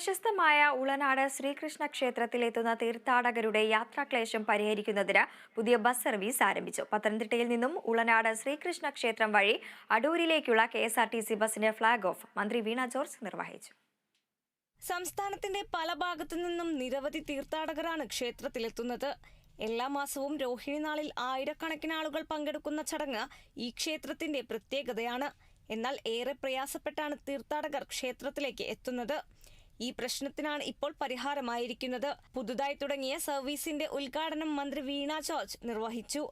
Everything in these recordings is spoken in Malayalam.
പ്രശസ്തമായ ഉളനാട് ശ്രീകൃഷ്ണ ക്ഷേത്രത്തിലെത്തുന്ന തീർത്ഥാടകരുടെ യാത്രാക്ലേശം പരിഹരിക്കുന്നതിന് പുതിയ ബസ് സർവീസ് ആരംഭിച്ചു. പത്തനംതിട്ടയിൽ നിന്നും ഉളനാട് ശ്രീകൃഷ്ണ ക്ഷേത്രം വഴി അടൂരിലേക്കുള്ള K S R T C ബസിന്റെ ഫ്ളാഗ് ഓഫ്. മന്ത്രി വീണ ജോർജ് നിർവഹിച്ചു. സംസ്ഥാനത്തിന്റെ പല ഭാഗത്തു നിന്നും നിരവധി തീർത്ഥാടകരാണ് ക്ഷേത്രത്തിലെത്തുന്നത്. എല്ലാ മാസവും രോഹിണി നാളിൽ ആയിരക്കണക്കിന് ആളുകൾ പങ്കെടുക്കുന്ന ചടങ്ങ് ഈ ക്ഷേത്രത്തിന്റെ പ്രത്യേകതയാണ്. എന്നാൽ ഏറെ പ്രയാസപ്പെട്ടാണ് തീർത്ഥാടകർ ക്ഷേത്രത്തിലേക്ക് എത്തുന്നത്. ഈ പ്രശ്നത്തിനാണ് ഇപ്പോൾ പരിഹാരമായിരിക്കുന്നത്. പുതുതായി തുടങ്ങിയ സർവീസിന്റെ ഉദ്ഘാടനം മന്ത്രി വീണ ജോർജ് നിർവഹിച്ചു.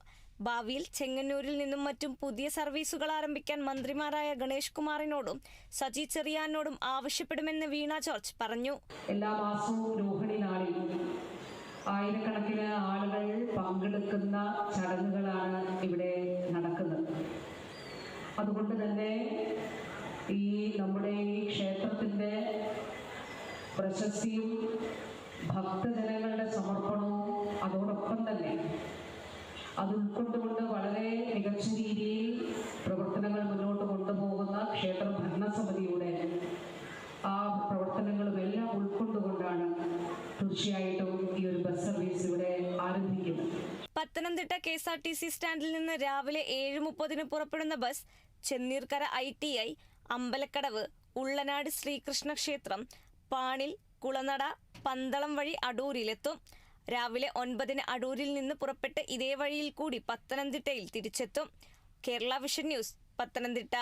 ഭാവിയിൽ ചെങ്ങന്നൂരിൽ നിന്നും മറ്റും പുതിയ സർവീസുകൾ ആരംഭിക്കാൻ മന്ത്രിമാരായ ഗണേഷ് കുമാറിനോടും സജി ചെറിയാനോടും ആവശ്യപ്പെടുമെന്ന് വീണ ജോർജ് പറഞ്ഞു. എല്ലാ മാസവും രോഹിണി നാളിൽ ആയിരക്കണക്കിന് ആളുകൾ പങ്കെടുക്കുന്ന ചടങ്ങുകളാണ് ഇവിടെ നടക്കുന്നത്. അതുകൊണ്ട് തന്നെ ഈ നമ്മുടെ ഈ ക്ഷേത്രത്തിന്റെ പ്രശസ്തിയും ഭക്തജനങ്ങളുടെ സമർപ്പണവും അതോടൊപ്പം തന്നെ അത് ഉൾക്കൊണ്ടുകൊണ്ട് വളരെ മികച്ച രീതിയിൽ പ്രവർത്തനങ്ങൾ മുന്നോട്ട് കൊണ്ടുപോകുന്ന ക്ഷേത്ര ഭരണസമിതിയുടെ ആ പ്രവർത്തനങ്ങളും എല്ലാം ഉൾക്കൊണ്ടുകൊണ്ടാണ് തീർച്ചയായിട്ടും ഈ ഒരു ബസ് സർവീസ് ഇവിടെ ആരംഭിക്കുന്നത്. Pathanamthitta K S R T C സ്റ്റാൻഡിൽ നിന്ന് രാവിലെ ഏഴ് മുപ്പതിന് പുറപ്പെടുന്ന bus Chenneerkara I T I Ambalakadavu Ullanad Sreekrishna ക്ഷേത്രം പാണിൽ കുളനട പന്തളം വഴി അടൂരിലെത്തും. രാവിലെ ഒൻപതിന് അടൂരിൽ നിന്ന് പുറപ്പെട്ട് ഇതേ വഴിയിൽ കൂടി പത്തനംതിട്ടയിൽ തിരിച്ചെത്തും. Kerala vision news Pathanamthitta.